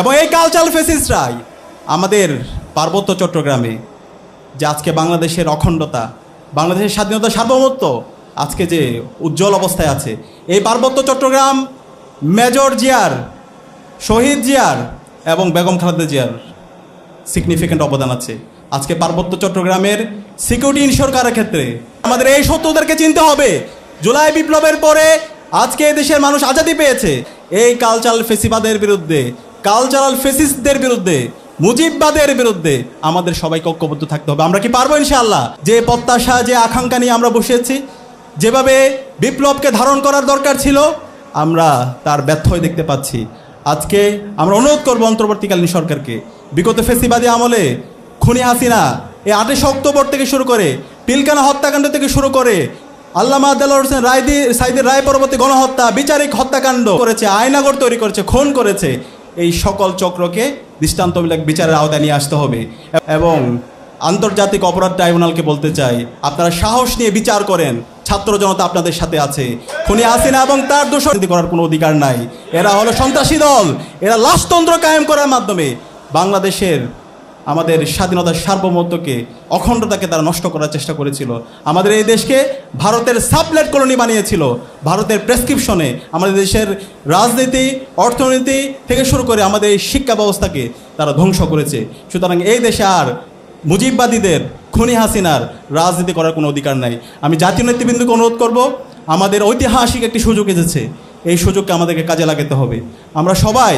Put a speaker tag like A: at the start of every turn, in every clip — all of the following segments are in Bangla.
A: এবং এই কালচারাল ফেসিসরাই আমাদের পার্বত্য চট্টগ্রামে, যে আজকে বাংলাদেশের অখণ্ডতা, বাংলাদেশের স্বাধীনতা, সার্বভৌমত্ব আজকে যে উজ্জ্বল অবস্থায় আছে। এই পার্বত্য চট্টগ্রাম মেজর জিয়ার, শহীদ জিয়ার এবং বেগম খালেদা জিয়ার সিগনিফিক্যান্ট অবদান আছে। আজকে পার্বত্য চট্টগ্রামের সিকিউরিটি ইনশোর করার ক্ষেত্রে আমাদের এই সত্যদেরকে চিনতে হবে। জুলাই বিপ্লবের পরে আজকে এই দেশের মানুষ আজাদি পেয়েছে। এই কালচারাল ফেসিবাদের বিরুদ্ধে কালচারাল ফেসিসদের বিরুদ্ধে, মুজিববাদের বিরুদ্ধে আমাদের সবাইকে ঐক্যবদ্ধ থাকতে হবে। আমরা কি পারব ইনশাআল্লাহ? যে প্রত্যাশা, যে আকাঙ্ক্ষা নিয়ে আমরা বসেছি, যেভাবে বিপ্লবকে ধারণ করার দরকার ছিল, আমরা তার ব্যর্থ হয়ে দেখতে পাচ্ছি। আজকে আমরা অনুরোধ করব অন্তর্বর্তীকালীন সরকারকে, বিগত ফেসিবাদী আমলে খুনি হাসিনা, এই আঠাশে অক্টোবর থেকে শুরু করে পিলকানা হত্যাকাণ্ড থেকে শুরু করে আল্লামা দেলোয়ার হোসেন রায়দি সাইদের রায় পরবর্তী গণহত্যা, বিচারিক হত্যাকাণ্ড করেছে আয়নাগর তৈরি করেছে, খুন করেছে। এই সকল চক্রকে দৃষ্টান্তমূলক বিচারের আওতায় নিয়ে আসতে হবে। এবং আন্তর্জাতিক অপরাধ ট্রাইব্যুনালকে বলতে চাই, আপনারা সাহস নিয়ে বিচার করেন, ছাত্র জনতা আপনাদের সাথে আছে। খুনি হাসিনা এবং তার দোষী করার কোনো অধিকার নাই। এরা হলো সন্ত্রাসী দল। এরা লাশতন্ত্র কায়েম করার মাধ্যমে বাংলাদেশের আমাদের স্বাধীনতার সার্বভৌমত্বকে, অখণ্ডতাকে তারা নষ্ট করার চেষ্টা করেছিল। আমাদের এই দেশকে ভারতের সাবলেট কলোনি বানিয়েছিল। ভারতের প্রেসক্রিপশনে আমাদের দেশের রাজনীতি, অর্থনীতি থেকে শুরু করে আমাদের এই শিক্ষা ব্যবস্থাকে তারা ধ্বংস করেছে। সুতরাং এই দেশে আর মুজিববাদীদের, খুনি হাসিনার রাজনীতি করার কোনো অধিকার নাই। আমি জাতীয় নেতৃবৃন্দকে অনুরোধ করব, আমাদের ঐতিহাসিক একটি সুযোগ এসেছে। এই সুযোগকে আমাদেরকে কাজে লাগাতে হবে। আমরা সবাই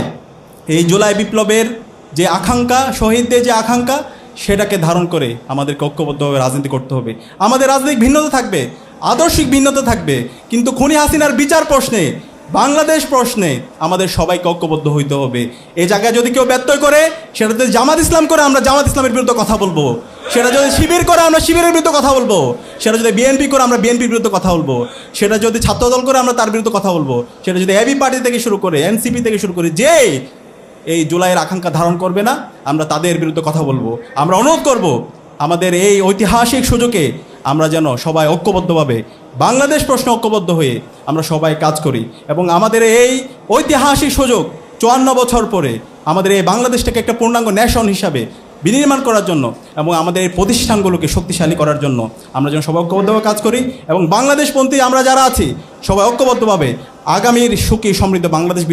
A: এই জুলাই বিপ্লবের যে আকাঙ্ক্ষা, শহীদদের যে আকাঙ্ক্ষা, সেটাকে ধারণ করে আমাদেরকে ঐক্যবদ্ধভাবে রাজনীতি করতে হবে। আমাদের রাজনৈতিক ভিন্নতা থাকবে, আদর্শিক ভিন্নতা থাকবে, কিন্তু খুনি হাসিনার বিচার প্রশ্নে, বাংলাদেশ প্রশ্নে আমাদের সবাইকে ঐক্যবদ্ধ হইতে হবে। এই জায়গায় যদি কেউ ব্যত্যয় করে, সেটা যদি জামাত ইসলাম করে, আমরা জামাত ইসলামের বিরুদ্ধে কথা বলব। সেটা যদি শিবির করে, আমরা শিবিরের বিরুদ্ধে কথা বলব। সেটা যদি বিএনপি করে, আমরা বিএনপির বিরুদ্ধে কথা বলব। সেটা যদি ছাত্রদল করে, আমরা তার বিরুদ্ধে কথা বলব। সেটা যদি এবি পার্টি থেকে শুরু করে, এনসিপি থেকে শুরু করে যে এই জুলাইয়ের আকাঙ্ক্ষা ধারণ করবে না, আমরা তাদের বিরুদ্ধে কথা বলব। আমরা অনুরোধ করব, আমাদের এই ঐতিহাসিক সুযোগে আমরা যেন সবাই ঐক্যবদ্ধভাবে, বাংলাদেশ প্রশ্ন ঐক্যবদ্ধ হয়ে আমরা সবাই কাজ করি এবং আমাদের এই ঐতিহাসিক সুযোগ চুয়ান্ন বছর পরে আমাদের এই বাংলাদেশটাকে একটা পূর্ণাঙ্গ ন্যাশন হিসাবে বিনির্মাণ করার জন্য এবং আমাদের এই প্রতিষ্ঠানগুলোকে শক্তিশালী করার জন্য আমরা যেন সবাই ঐক্যবদ্ধভাবে কাজ করি এবং বাংলাদেশপন্থী আমরা যারা আছি, সবাই ঐক্যবদ্ধভাবে আগামীর সুখী সমৃদ্ধ বাংলাদেশ